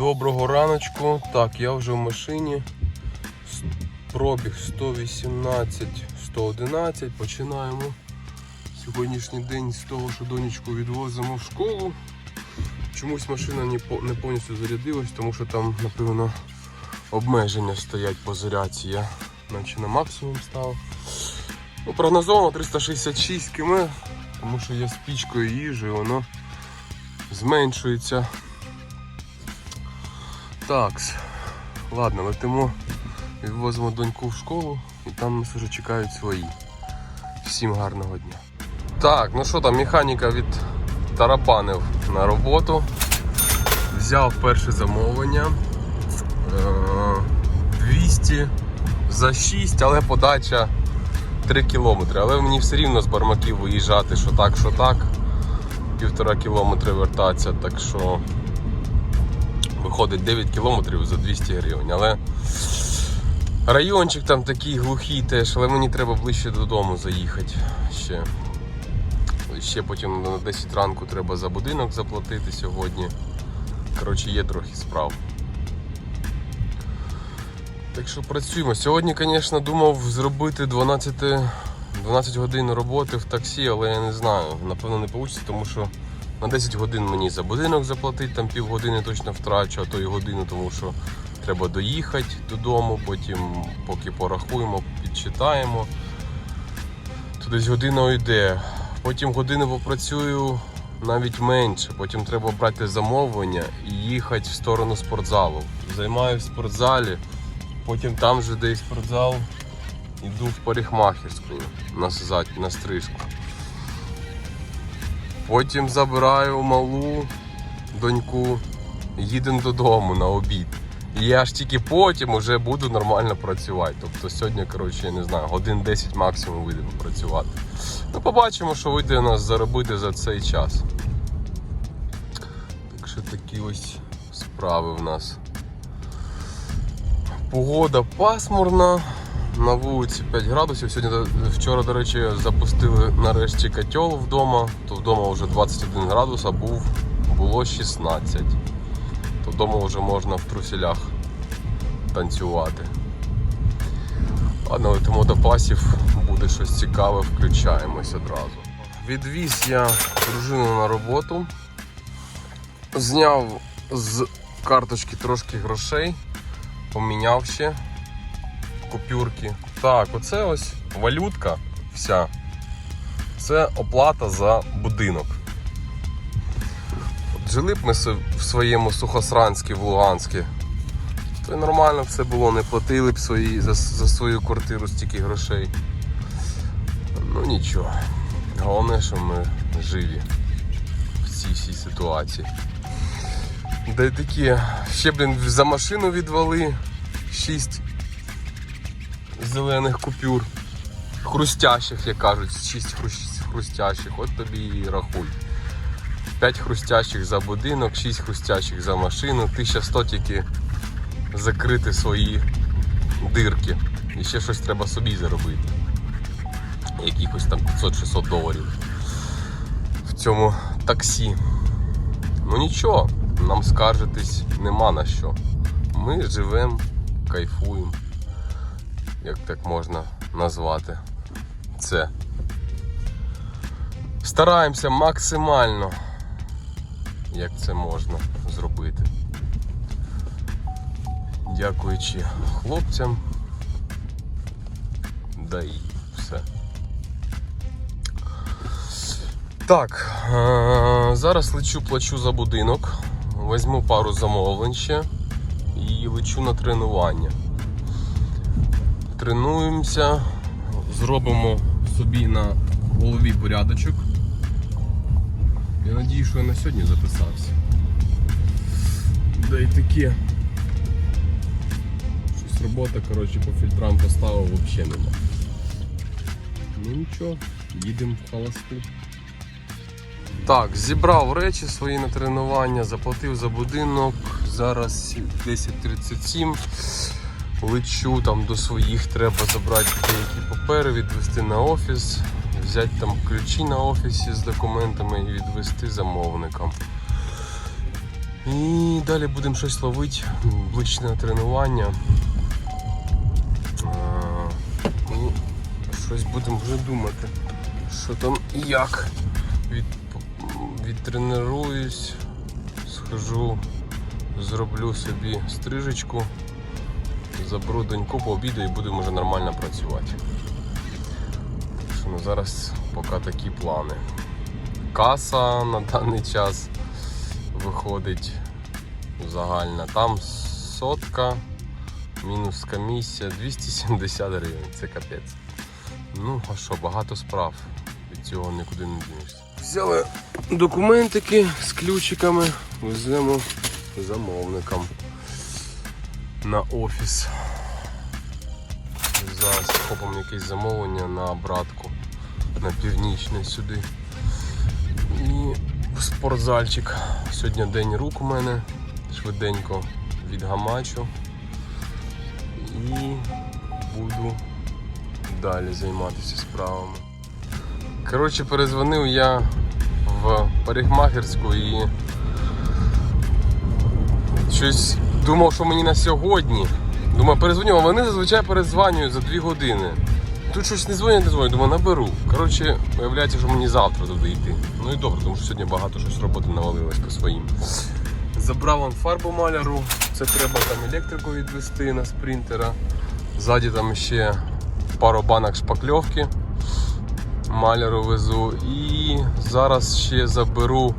Доброго раночку. Так, я вже в машині. Пробіг 118, 111. Починаємо сьогоднішній день з того, що донечку відвозимо в школу. Чомусь машина не повністю зарядилась, тому що там, напевно, обмеження стоять по зарядці. Я наче на максимум став. Ну, прогнозовано 366 км, тому що я з пічкою їжджу і воно зменшується. Так, ладно, летимо, відвозимо доньку в школу і там нас вже чекають свої. Всім гарного дня. Так, ну що там, механіка від тарабанив на роботу. Взяв перше замовлення. Е, 200 за 6, але подача 3 кілометри. Але мені все рівно з бармаків виїжджати, що так, що так. Півтора кілометри вертатися, так що виходить 9 кілометрів за 200 гривень. Але райончик там такий глухий теж, але мені треба ближче додому заїхати ще. Ще потім на 10 ранку треба за будинок заплатити сьогодні. Коротше, є трохи справ. Так що працюємо. Сьогодні, звісно, думав зробити 12, 12 годин роботи в таксі, але я не знаю. Напевно, не вийде, тому що на 10 годин мені за будинок заплатити, там півгодини точно втрачу, а то й годину, тому що треба доїхати додому, потім поки порахуємо, підчитаємо. То десь година йде. Потім годину попрацюю навіть менше. Потім треба брати замовлення і їхати в сторону спортзалу. Займаюся в спортзалі, потім там же де і спортзал, йду в парикмахерську на, на стрижку. Потім забираю малу доньку, їдемо додому на обід. І я ж тільки потім вже буду нормально працювати. Тобто сьогодні, коротше, я не знаю, годин 10 максимум вийдемо працювати. Ну, побачимо, що вийде у нас заробити за цей час. Так що такі ось справи в нас. Погода пасмурна, на вулиці 5 градусів. Сьогодні вчора, до речі, запустили нарешті котел вдома, то вдома вже 21 градус, а був, було 16. То вдома вже можна в труселях танцювати. Ладно, летимо до пасів, буде щось цікаве, включаємось одразу. Відвіз я дружину на роботу, зняв з карточки трошки грошей, поміняв ще купюрки. Так, оце ось валютка вся. Це оплата за будинок. От жили б ми в своєму Сухосранську в Луганську, то й нормально все було, не платили б свої, за, за свою квартиру стільки грошей. Ну нічого. Головне, що ми живі в цій всій ситуації. Й такі, ще, блін, за машину відвали 6 зелених купюр. Хрустящих, як кажуть, 6 хрустящих, от тобі і рахуй. 5 хрустящих за будинок, 6 хрустящих за машину, 1100 тільки закрити свої дирки. І ще щось треба собі заробити. Якихось там 500-600 доларів в цьому таксі. Ну нічого, нам скаржитись нема на що. Ми живемо, кайфуємо, як так можна назвати це. Стараємося максимально, як це можна зробити. Дякуючи хлопцям. Да і все. Так, е- зараз лечу, плачу за будинок, візьму пару замовлень ще і лечу на тренування. Тренуємося, зробимо собі на голові порядочок. Я надію, що я на сьогодні записався. Да і таке. Щось робота, коротше, по фільтрам поставив взагалі нема. Ну нічого, їдемо в холосту. Так, зібрав речі свої на тренування, заплатив за будинок. Зараз 10.37. Лечу там до своїх, треба забрати деякі папери, відвести на офіс, взяти там ключі на офісі з документами і відвести замовникам. І далі будемо щось ловити, ближче тренування. І щось будемо вже думати, що там і як. Від, відтренуюсь, схожу, зроблю собі стрижечку, заберу доньку по обіду і будемо вже нормально працювати. Ну, зараз поки такі плани. Каса на даний час виходить загальна. Там сотка, мінус комісія 270 гривень. Це капець. Ну, а що, багато справ. Від цього нікуди не дінешся. Взяли документики з ключиками, веземо замовникам на офіс. Зараз копимо якесь замовлення на обратку на північне сюди. І в спортзальчик. Сьогодні день рук у мене. Швиденько відгамачу. І буду далі займатися справами. Коротше, перезвонив я в парикмахерську і щось думав, що мені на сьогодні. Думаю, перезвоню, а вони зазвичай перезванюють за 2 години. Тут щось не дзвонять, не дзвонять, думаю, наберу. Коротше, виявляється, що мені завтра туди йти. Ну і добре, тому що сьогодні багато щось роботи навалилось по своїм. Забрав он фарбу маляру, це треба там електрику відвести на спринтера. Ззаді там ще пару банок шпакльовки маляру везу. І зараз ще заберу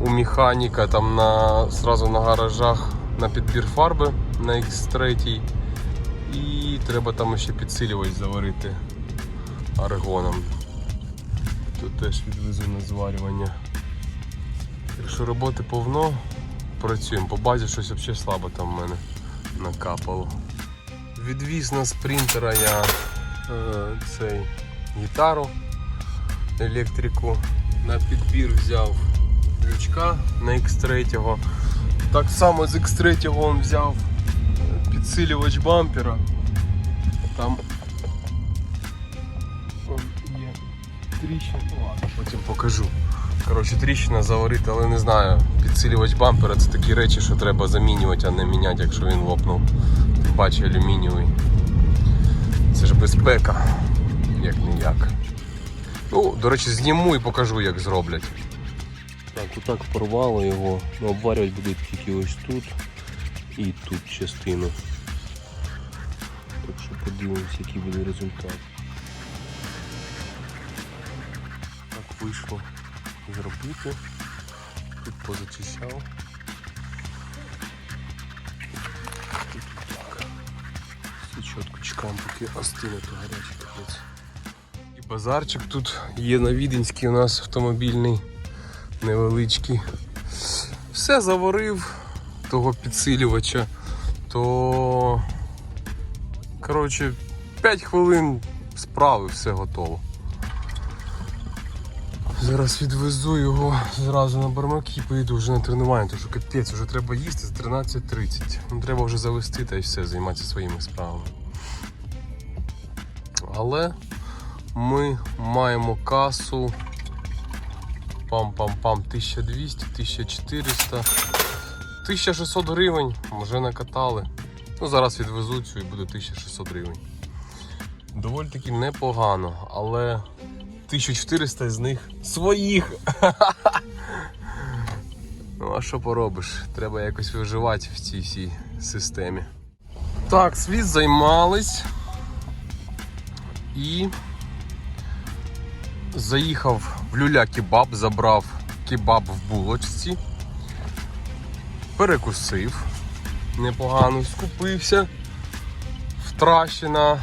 у механіка там на, сразу на гаражах на підбір фарби на X3. І треба там ще підсилювач заварити аргоном. Тут теж відвезу на зварювання. Якщо роботи повно, працюємо. По базі щось взагалі слабо там в мене накапало. Відвіз на спринтера я е, цей гітару електрику. На підбір взяв лючка на X3. Так само з X3 він взяв підсилювач бампера. Там є тріщина. Ну, Ладно, потім покажу. Коротше, тріщина заварити, але не знаю. Підсилювач бампера це такі речі, що треба замінювати, а не міняти, якщо він лопнув. Тим паче алюмінієвий. Це ж безпека, як ніяк. Ну, до речі, зніму і покажу, як зроблять. Так, отак порвало його. Ну, обварювати будуть тільки ось тут і тут частину. Так що подивимось, який буде результат. Так вийшло зробити. Тут позачищав. Тут так. Все чітко чекаємо, поки остине, то гарячий капець. І базарчик тут є на Віденській у нас автомобільний невеличкий. Все заварив того підсилювача, то коротше 5 хвилин справи, все готово. Зараз відвезу його зразу на бармаки і поїду вже на тренування, тому що капець, вже треба їсти з 13.30. Ну, треба вже завести та й все, займатися своїми справами. Але ми маємо касу пам-пам-пам 1200, 1400, 1600 гривень вже накатали. Ну, зараз відвезу цю і буде 1600 гривень. Доволі таки непогано, але 1400 з них своїх. Ну, а що поробиш? Треба якось виживати в цій всій системі. Так, світ займались. І заїхав в люля кебаб, забрав кебаб в булочці, перекусив непогано, скупився, втрачена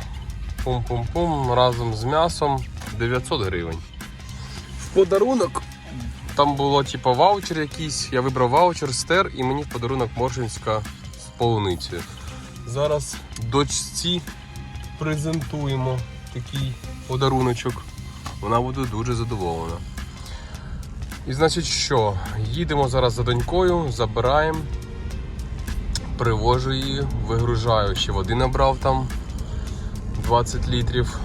пум-пум-пум разом з м'ясом 900 гривень. В подарунок там було типу ваучер якийсь, я вибрав ваучер стер і мені в подарунок моршинська з полуницею. Зараз дочці презентуємо такий подаруночок. Вона буде дуже задоволена. І значить що? Їдемо зараз за донькою, забираємо, привожу її, вигружаю, ще води набрав там 20 літрів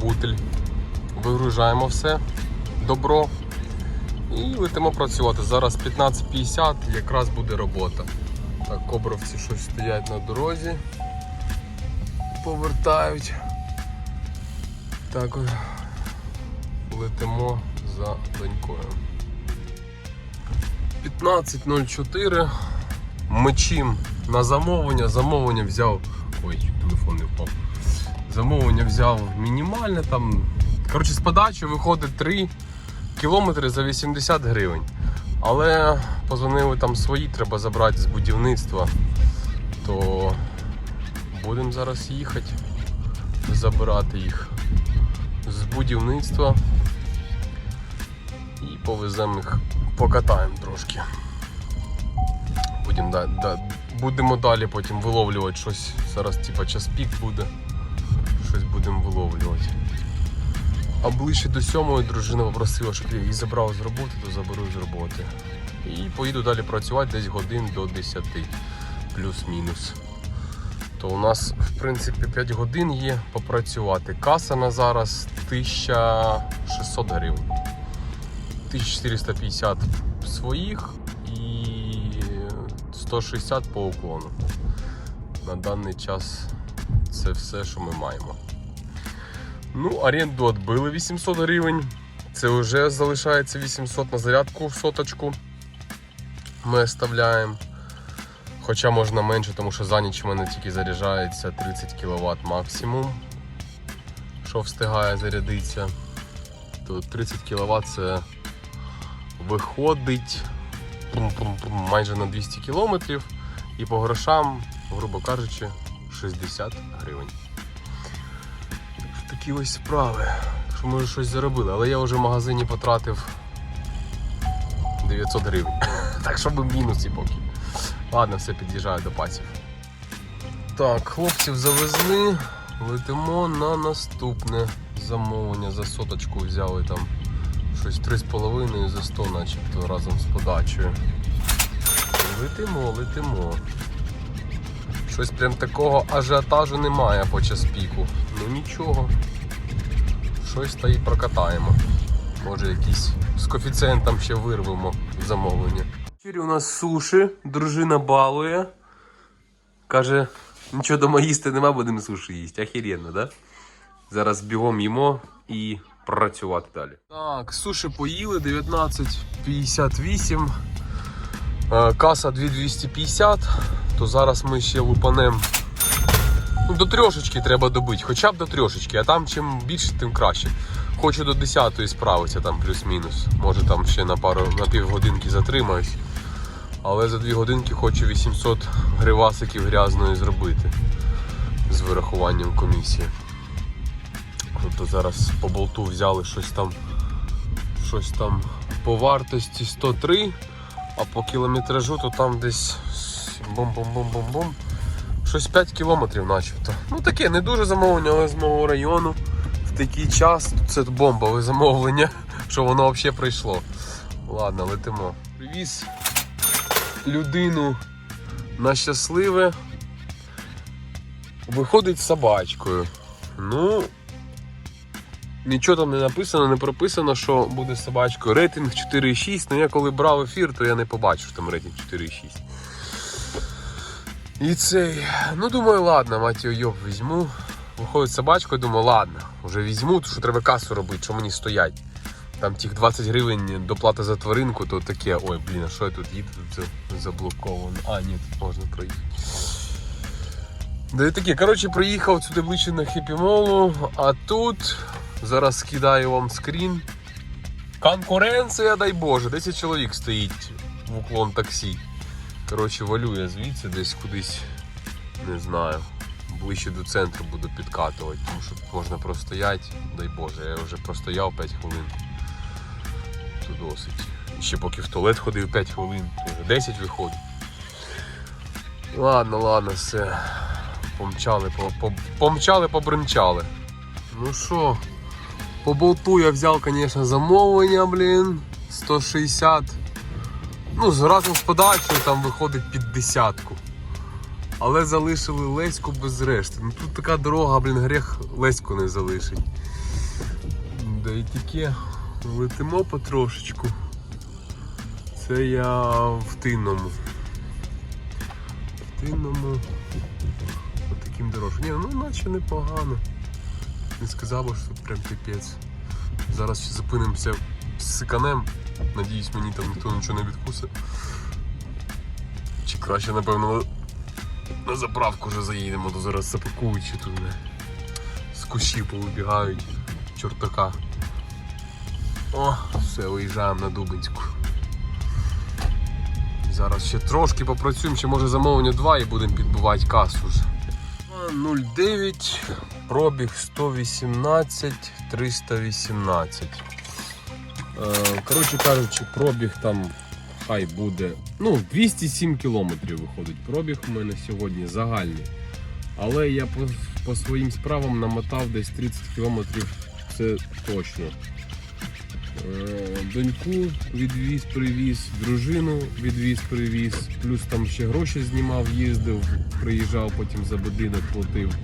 бутель. Вигружаємо все, добро І летимо працювати. Зараз 15.50, якраз буде робота. Так, кобровці щось стоять на дорозі. Повертають. Так ось летимо за донькою. 15.04. Мечім на замовлення. Замовлення взяв. Ой, телефон не впав. Замовлення взяв мінімальне там. Коротше, з подачі виходить 3 кілометри за 80 гривень. Але позвонили там свої, треба забрати з будівництва. То будемо зараз їхати, забирати їх з будівництва і повеземо їх, покатаємо трошки. Будемо, да, да, будемо далі потім виловлювати щось. Зараз типа час пік буде. Щось будемо виловлювати. А ближче до сьомої дружина попросила, щоб я її забрав з роботи, то заберу з роботи. І поїду далі працювати десь годин до 10, плюс-мінус. То у нас, в принципі, 5 годин є попрацювати. Каса на зараз 1600 гривень. 1450 своїх і 160 по уклону. На даний час це все, що ми маємо. Ну, оренду відбили 800 гривень. Це вже залишається 800 на зарядку в соточку. Ми оставляємо. Хоча можна менше, тому що за ніч в мене тільки заряджається 30 кВт максимум. Що встигає зарядитися. То 30 кВт це виходить майже на 200 км. І по грошам, грубо кажучи, 60 гривень. Такі ось справи. Що може щось заробили, але я вже в магазині потратив 900 гривень. Так що ми в мінусі поки. Ладно, все під'їжджаю до пасів. Так, хлопців завезли, летимо на наступне замовлення. За соточку взяли там щось 3,5 за 100 начебто разом з подачею. Летимо, летимо. Щось прям такого ажіотажу немає по час піку. Ну нічого. Щось та й прокатаємо. Може якийсь з коефіцієнтом ще вирвемо замовлення. Ввечері у нас суші, дружина балує. Каже, нічого дома їсти нема, будемо суші їсти. Ахіренно, да? Зараз бігом їмо і працювати далі. Так, суші поїли 19,58. Е, Каса 2250, то зараз ми ще лупанем. Ну, до трьошечки треба добити, хоча б до трьошечки, а там чим більше, тим краще. Хочу до 10 справитися там плюс-мінус. Може там ще на пару на півгодинки затримаюсь. Але за 2 годинки хочу 800 гривасиків грязної зробити з вирахуванням комісії. Тобто зараз по болту взяли щось там щось там по вартості 103, а по кілометражу то там десь бум-бум-бум-бум-бум. Щось 5 кілометрів начебто. Ну таке, не дуже замовлення, але з мого району в такий час це бомбове замовлення, що воно взагалі прийшло. Ладно, летимо. Привіз людину на щасливе. Виходить собачкою. Ну, нічого там не написано, не прописано, що буде собачкою. Рейтинг 4,6. Ну я коли брав ефір, то я не побачив там рейтинг 4,6. І цей. Ну думаю, ладно, мать його йоб візьму. Виходить з собачкою, думаю, ладно, вже візьму, тому що треба касу робити, що мені стоять. Там тих 20 гривень доплата за тваринку, то таке, ой, блін, а що я тут їду, тут заблоковано. А, ні, тут можна проїхати. Да і таке, коротше, приїхав сюди ближче на хіпімолу, а тут зараз скидаю вам скрін. Конкуренція, дай Боже, 10 чоловік стоїть в уклон таксі. Коротше, валю я звідси десь кудись, не знаю, ближче до центру буду підкатувати, тому що можна простояти, дай Боже, я вже простояв 5 хвилин. Це досить. І Ще поки в туалет ходив 5 хвилин, то вже 10 виходить. Ладно, ладно, все. Помчали, по, по, помчали, побринчали. Ну що, по болту я взяв, звісно, замовлення, блін. 160. Ну, разом з подачею там виходить під десятку. Але залишили Леську без решти. Ну тут така дорога, блін, гріх Леську не залишить. Да і таке летимо потрошечку. Це я в тинному. В тинному. От таким дорожком. Ні, ну наче непогано. Не сказав, що прям піпець. Зараз ще зупинимося з сиканем. Надіюсь, мені там ніхто нічого не відкусить. Чи краще, напевно, на- заправку вже заїдемо, то зараз запакують тут не. З кущів повибігають чортака. О, все, виїжджаємо на Дубинську. Зараз ще трошки попрацюємо, ще може замовлення 2 і будемо підбивати касу вже. 09, пробіг 118, 318. Е, Коротше кажучи, пробіг там хай буде. Ну, 207 кілометрів виходить пробіг у мене сьогодні загальний. Але я по, по своїм справам намотав десь 30 кілометрів, це точно. Е, Доньку відвіз, привіз, дружину відвіз, привіз, плюс там ще гроші знімав, їздив, приїжджав, потім за будинок платив.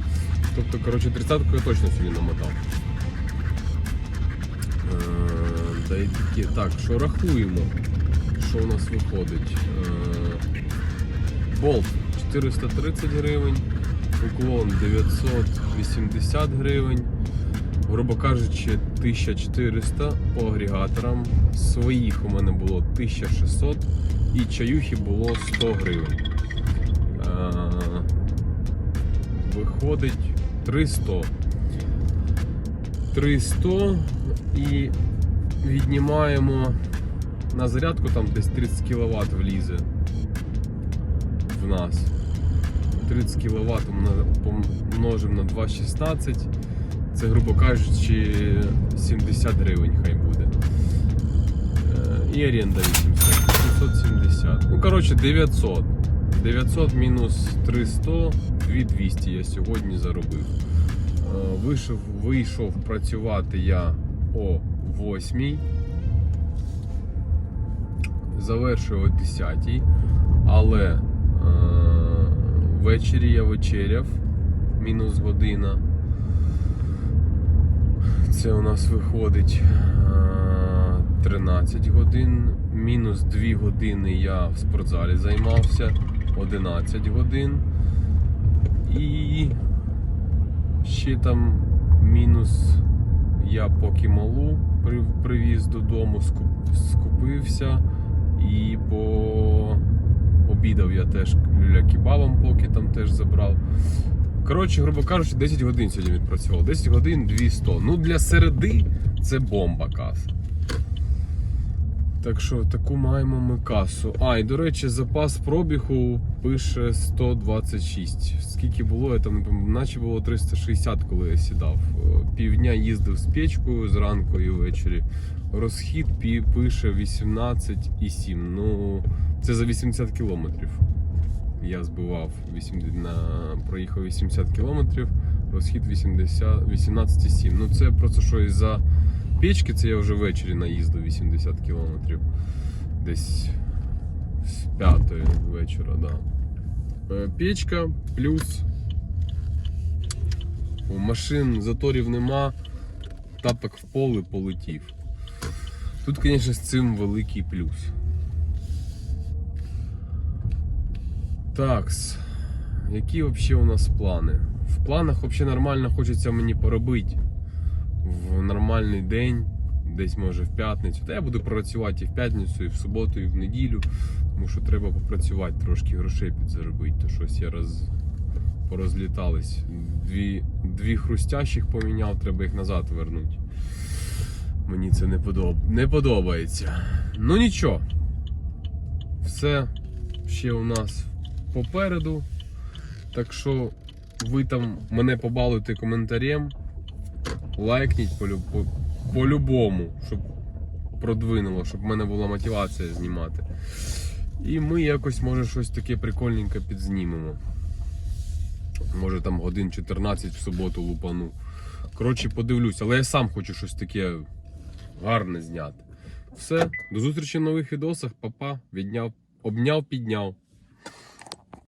Тобто, коротше, 30-ку я точно собі намотав. Е. Так, що рахуємо? Що у нас виходить? Е, Болт 430 гривень, уклон 980 гривень, грубо кажучи, 1400 по агрегаторам. Своїх у мене було 1600 і чаюхи було 100 гривень. Е, Виходить 300. 300 і віднімаємо на зарядку там десь 30 кВт влізе в нас. 30 кВт помножимо на 2,16. Це, грубо кажучи, 70 гривень хай буде. Е, І оренда 800, 870. Ну, коротше, 900. 900 мінус 300, 2200 я сьогодні заробив. Е, Вийшов, вийшов працювати я о 8. Завершив о 10. Але е, ввечері я вечеряв мінус година. Це у нас виходить е, 13 годин. Мінус 2 години я в спортзалі займався, 11 годин. І ще там мінус я поки малу привіз додому, скупився і по обідав я теж люля кебабом, поки там теж забрав. Коротше, грубо кажучи, 10 годин сьогодні відпрацював. 10 годин 200. Ну для середи це бомба каса. Так що таку маємо ми касу. А, і до речі, запас пробігу пише 126. Скільки було, я там наче було 360, коли я сідав. Е, Півдня їздив з печкою зранку і ввечері. Розхід пише 18,7. Ну, це за 80 кілометрів. Я збивав 80, на, проїхав 80 кілометрів, розхід 80, 18,7. Ну це просто що із-за печки, це я вже ввечері наїздив 80 кілометрів. Десь з п'ятої вечора, да. Е, Печка плюс машин заторів нема, тапок в поле полетів. Тут, звісно, з цим великий плюс. Такс. Які взагалі у нас плани? В планах взагалі нормально хочеться мені поробити в нормальний день, десь може в п'ятницю. Та я буду працювати і в п'ятницю, і в суботу, і в неділю. Тому що треба попрацювати, трошки грошей підзаробити, то щось я роз... порозлітались. Дві, дві хрустящих поміняв, треба їх назад вернути. Мені це не, подоб... не подобається. Ну нічого. Все ще у нас попереду. Так що ви там мене побалуйте коментарем, лайкніть по- по- по-любому, щоб продвинуло, щоб в мене була мотивація знімати. І ми якось, може, щось таке прикольненьке підзнімемо. Може там годин 14 в суботу лупану. Коротше, подивлюсь, але я сам хочу щось таке гарне зняти. Все, до зустрічі в нових відосах. Папа, відняв, обняв, підняв.